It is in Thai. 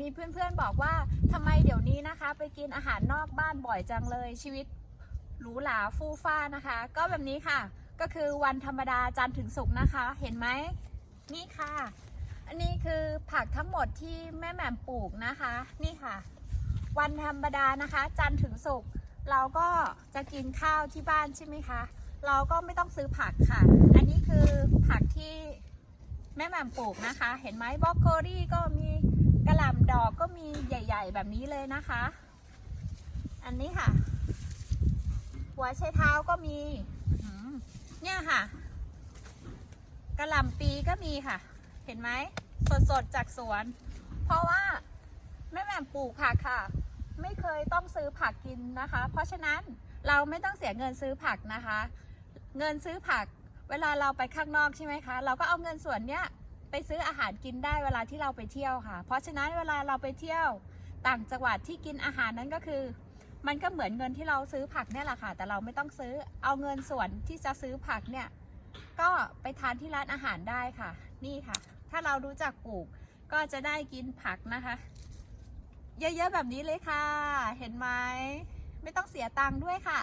มีเพื่อนๆบอกว่าทำไมเดี๋ยวนี้นะคะ ไปกินอาหารนอกบ้านบ่อยจังเลยชีวิตหรูหราฟู่ฟ้านะคะ ก็แบบนี้ค่ะ ก็คือวันธรรมดาจันทร์ถึงศุกร์นะคะ เห็นไหมนี่ค่ะ อันนี้คือผักทั้งหมดที่แม่แหม่มปลูกนะคะ นี่ค่ะ วันธรรมดานะคะ จันทร์ถึงศุกร์เราก็จะกินข้าวที่บ้านใช่ไหมคะ เราก็ไม่ต้องซื้อผักค่ะ อันนี้คือผักที่แม่แหม่มปลูกนะคะ เห็นไหมบรอกโคลี่ก็มี ระหล่ำดอกก็มีใหญ่ ๆ แบบนี้เลยนะคะ อันนี้ค่ะ หัวไชเท้าก็มีเนี่ยค่ะกระหล่ำปีก็มีค่ะ เห็นไหมสดๆจากสวน เพราะว่าแม่แหม่มปลูกผักค่ะ ไม่เคยต้องซื้อผักกินนะคะ เพราะฉะนั้นเราไม่ต้องเสียเงินซื้อผักนะคะ เงินซื้อผัก เวลาเราไปข้างนอกใช่ไหมคะ เราก็เอาเงินส่วนเนี้ย ไปซื้ออาหารกินได้เวลาที่เราไปเที่ยวค่ะ เพราะฉะนั้นเวลาเราไปเที่ยวต่างจังหวัดที่กินอาหารนั้นก็คือ มันก็เหมือนเงินที่เราซื้อผักเนี่ยแหละค่ะ แต่เราไม่ต้องซื้อเอาเงินส่วนที่จะซื้อผักเนี่ยก็ไปทานที่ร้านอาหารได้ค่ะ นี่ค่ะ ถ้าเรารู้จักปลูกก็จะได้กินผักนะคะ เยอะๆแบบนี้เลยค่ะ เห็นไหมไม่ต้องเสียตังค์ด้วยค่ะ